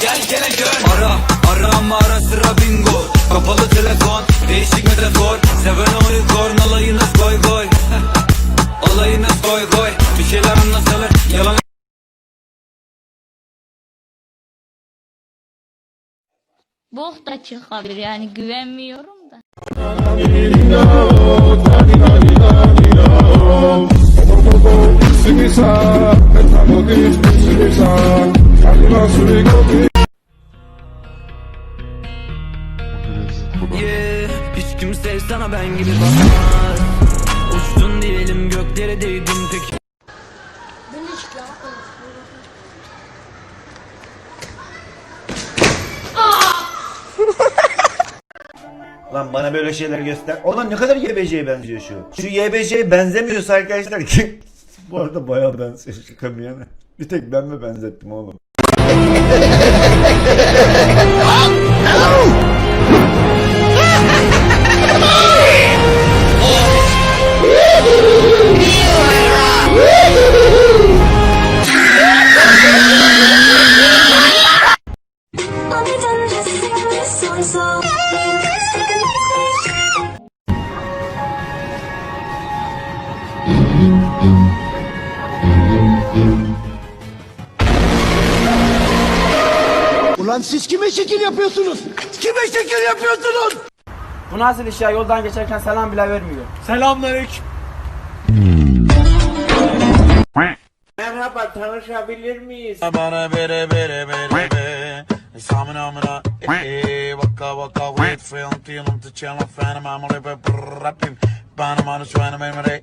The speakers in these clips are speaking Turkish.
Gel gele gör Ara ara ama ara sıra bingo. Kapalı telefon değişik metafor. Seven unicorn alayınız koy koy. Olayınız koy koy. Bir şeyler anlatılır yalan. Bok da çıkabilir yani güvenmiyorum da. Yeah, hiç kimse ben gibi bakmaz Uçtun diyelim göklere değdin peki Lan bana böyle şeyler göster. Ulan ne kadar YBC'ye benziyor şu. Şu YBC'ye benzemiyorsa arkadaşlar ki. Bu arada bayağı benziyor şaka bir yana. Bir tek ben mi benzettim oğlum? Mm-hmm. Ulan siz kime şekil yapıyorsunuz? Kime şekil yapıyorsunuz? Bu nasıl iş ya yoldan geçerken selam bile vermiyor. Selamünaleyküm. Merhaba tanışabilir miyiz? Bana bere bere bere be Samına amına eh Vaka vaka wait film Tiyonum tu channel fanım amına be Rappim Bana manı şu anım emre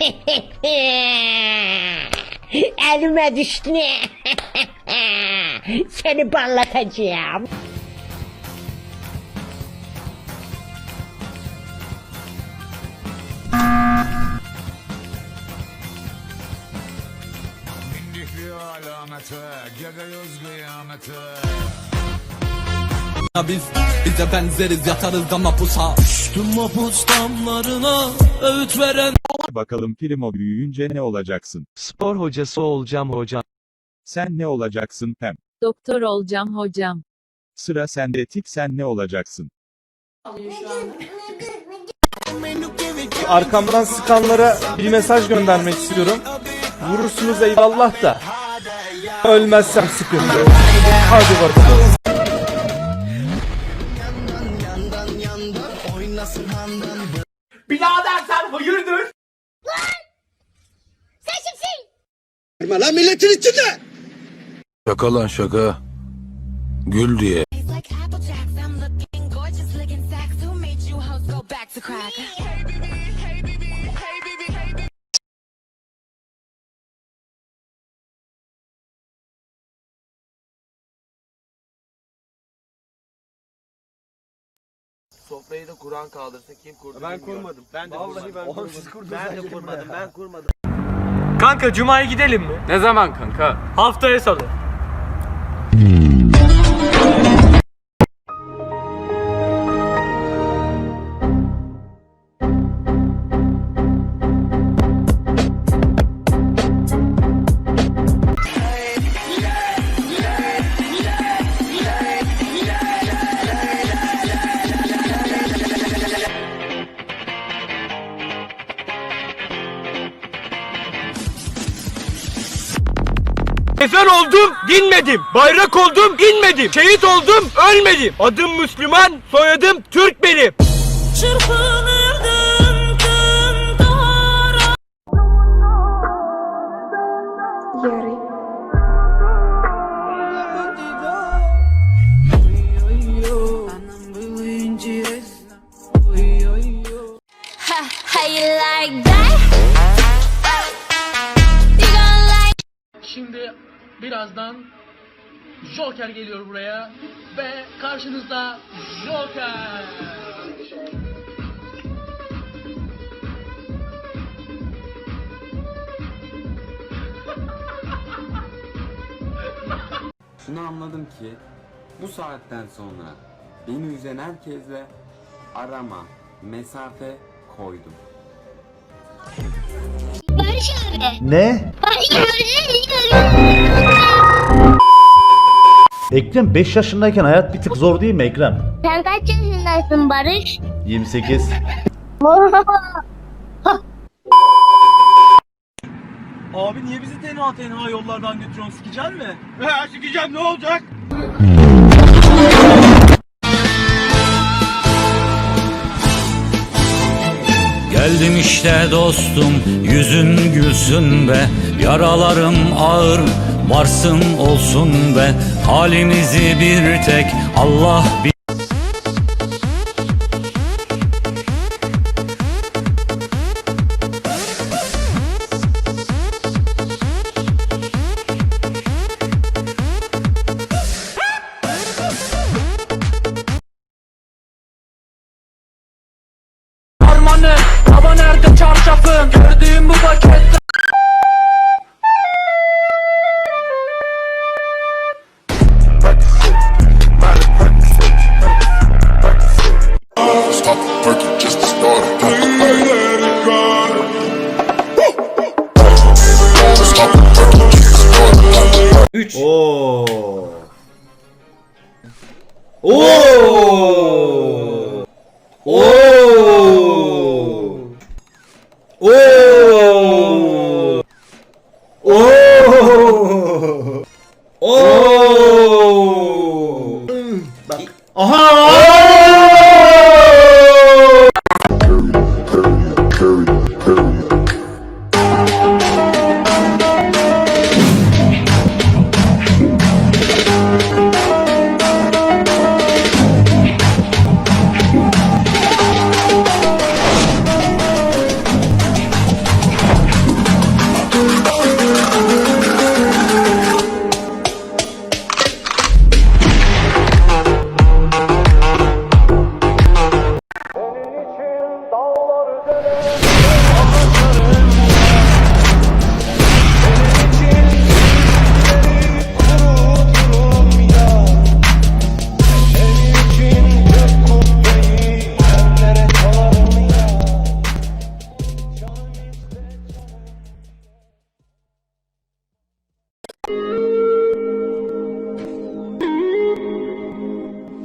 Elime düştü. Seni ballatacağım. Biz bize benzeriz yatarız da mapusa Düştüm mapus damlarına öğüt veren Bakalım Primo büyüyünce ne olacaksın? Spor hocası olacağım hocam. Sen ne olacaksın Pem? Doktor olacağım hocam. Sıra sende Tik sen ne olacaksın? Arkamdan sıkanlara bir mesaj göndermek istiyorum. Vurursunuz eyvallah da. Ölmezsem sıkıntı. Hadi bakalım. Birader sen hayırdır? Lan milletin içinde. Şaka lan şaka. Gül diye. Sofrayı da Kur'an kaldırsa kim kurdu Ben kurmadım. Ben de Vallahi ben kurmadım. Ben de kurmadım. Ben kurmadım. Kanka Cuma'ya gidelim mi? Ne zaman kanka? Haftaya salı. Efer oldum, dinmedim. Bayrak oldum, inmedim. Şehit oldum, ölmedim. Adım Müslüman, soyadım Türk benim. Yuri birazdan Joker geliyor buraya ve karşınızda Joker. Şunu anladım ki bu saatten sonra beni üzen herkesle arama, mesafe koydum. Barış abi. Ne? Barış abi. Ekrem 5 yaşındayken hayat bir tık zor değil mi Ekrem? Sen kaç yaşındasın Barış? 28. Abi niye bizi tenha tenha yollardan götürüyorsun sikecen mi? He sikeceğim ne olacak? Geldim işte dostum yüzün gülsün be Yaralarım ağır varsın olsun be. Halimizi bir tek Allah bir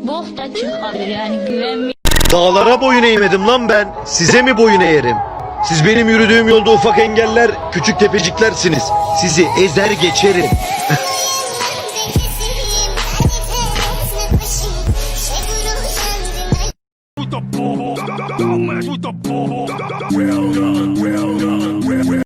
Bok da çıkabilir yani güvenmiyorum. Dağlara boyun eğmedim lan ben. Size mi boyun eğerim? Siz benim yürüdüğüm yolda ufak engeller, küçük tepeciklersiniz. Sizi ezer geçerim.